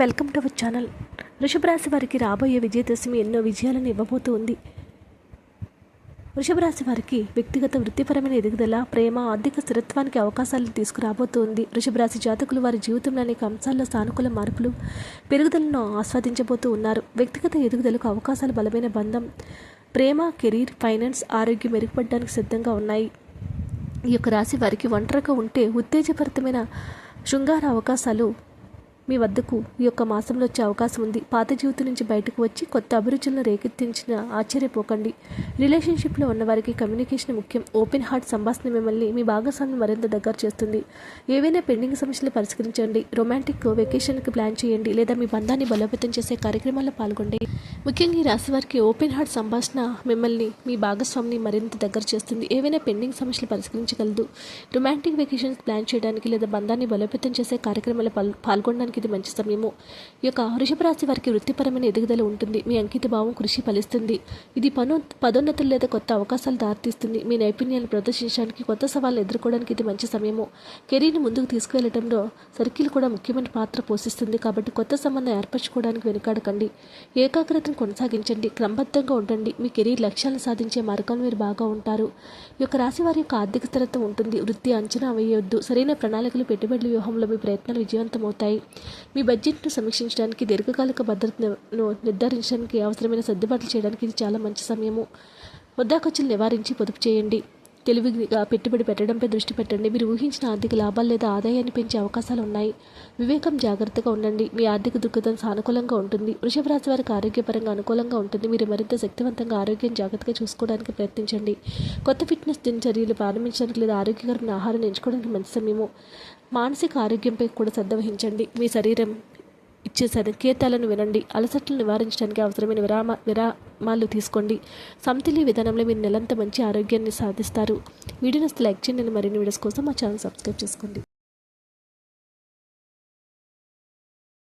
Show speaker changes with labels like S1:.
S1: Welcome to our channel వృషభరాశి వారికి రాబోయే విజయదశమి ఎన్నో విజయాలను ఇవ్వబోతూ ఉంది. వృషభ వారికి వ్యక్తిగత వృత్తిపరమైన ఎదుగుదల ప్రేమ ఆర్థిక స్థిరత్వానికి అవకాశాలను తీసుకురాబోతోంది వృషభరాశి జాతకులు వారి జీవితంలో అనేక అంశాల్లో సానుకూల మార్పులు పెరుగుదలను ఆస్వాదించబోతూ ఉన్నారు. వ్యక్తిగత ఎదుగుదలకు అవకాశాలు బలమైన బంధం ప్రేమ కెరీర్ ఫైనాన్స్ ఆరోగ్యం మెరుగుపడడానికి సిద్ధంగా ఉన్నాయి. ఈ యొక్క రాశి వారికి ఒంటరిగా ఉంటే ఉత్తేజభరితమైన శృంగార అవకాశాలు మీ వద్దకు ఈ యొక్క మాసంలో వచ్చే అవకాశం ఉంది. పాత జీవితం నుంచి బయటకు వచ్చి కొత్త అభిరుచులను రేకెత్తించిన ఆశ్చర్యపోకండి. రిలేషన్షిప్లో ఉన్నవారికి కమ్యూనికేషన్ ముఖ్యం. ఓపెన్ హార్ట్ సంభాషణ మిమ్మల్ని మీ భాగస్వామిని మరింత దగ్గర చేస్తుంది. ఏవైనా పెండింగ్ సమస్యలు పరిష్కరించండి. రొమాంటిక్ వెకేషన్కి ప్లాన్ చేయండి లేదా మీ బంధాన్ని బలోపేతం చేసే కార్యక్రమాల్లో పాల్గొండి. ముఖ్యంగా ఈ రాశి వారికి ఓపెన్ హార్ట్ సంభాషణ మిమ్మల్ని మీ భాగస్వామిని మరింత దగ్గర చేస్తుంది. ఏవైనా పెండింగ్ సమస్యలు పరిష్కరించగలదు. రొమాంటిక్ వెకేషన్స్ ప్లాన్ చేయడానికి లేదా బంధాన్ని బలోపేతం చేసే కార్యక్రమాల్లో పాల్ పాల్గొనడానికి ఇది మంచి సమయము. ఈ యొక్క వృషభ రాశి వారికి వృత్తిపరమైన ఎదుగుదల ఉంటుంది. మీ అంకిత భావం కృషి ఫలిస్తుంది. ఇది పను పదోన్నతులు లేదా కొత్త అవకాశాలు దారితీస్తుంది. మీ నైపుణ్యాలు ప్రదర్శించడానికి కొత్త సవాళ్ళు ఎదుర్కోవడానికి ఇది మంచి సమయము. కెరీర్ని ముందుకు తీసుకువెళ్ళడంలో సర్కిల్ కూడా ముఖ్యమైన పాత్ర పోషిస్తుంది. కాబట్టి కొత్త సంబంధం ఏర్పరచుకోవడానికి వెనుకాడకండి. ఏకాగ్రతను కొనసాగించండి. క్రమబద్ధంగా ఉండండి. మీ కెరీర్ లక్ష్యాలను సాధించే మార్గంలో మీరు బాగా ఉంటారు. ఈ యొక్క రాశి వారి యొక్క ఆర్థిక స్థిరత్వం ఉంటుంది. వృత్తి అంచనా వేయొద్దు. సరైన ప్రణాళికలు పెట్టుబడుల వ్యూహంలో మీ ప్రయత్నాలు విజయవంతమవుతాయి. మీ బడ్జెట్ను సమీక్షించడానికి దీర్ఘకాలిక భద్రతను నిర్ధారించడానికి అవసరమైన సర్దుబాట్లు చేయడానికి ఇది చాలా మంచి సమయము. వృద్ధా ఖర్చులు నివారించి పొదుపు చేయండి. తెలివిగా పెట్టుబడి పెట్టడంపై దృష్టి పెట్టండి. మీరు ఊహించిన ఆర్థిక లాభాలు లేదా ఆదాయాన్ని పెంచే అవకాశాలు ఉన్నాయి. వివేకం జాగ్రత్తగా ఉండండి. మీ ఆర్థిక దృక్పథం సానుకూలంగా ఉంటుంది. వృషభ రాశి వారికి ఆరోగ్యపరంగా అనుకూలంగా ఉంటుంది. మీరు మరింత శక్తివంతంగా ఆరోగ్యం జాగ్రత్తగా చూసుకోవడానికి ప్రయత్నించండి. కొత్త ఫిట్నెస్ దినచర్యలు ప్రారంభించడానికి లేదా ఆరోగ్యకరమైన ఆహారం ఎంచుకోవడానికి మంచి సమయము. మానసిక ఆరోగ్యంపై కూడా శ్రద్ధ వహించండి. మీ శరీరం ఇచ్చే సంకేతాలను వినండి. అలసట్లను నివారించడానికి అవసరమైన విరామ విరామాలు తీసుకోండి. సమతుల్య విధానంలో మీరు నెలంతా మంచి ఆరోగ్యాన్ని సాధిస్తారు. వీడియోని లైక్ చేయండి. మరిన్ని వీడియోస్ కోసం మా ఛానల్ సబ్స్క్రైబ్ చేసుకోండి.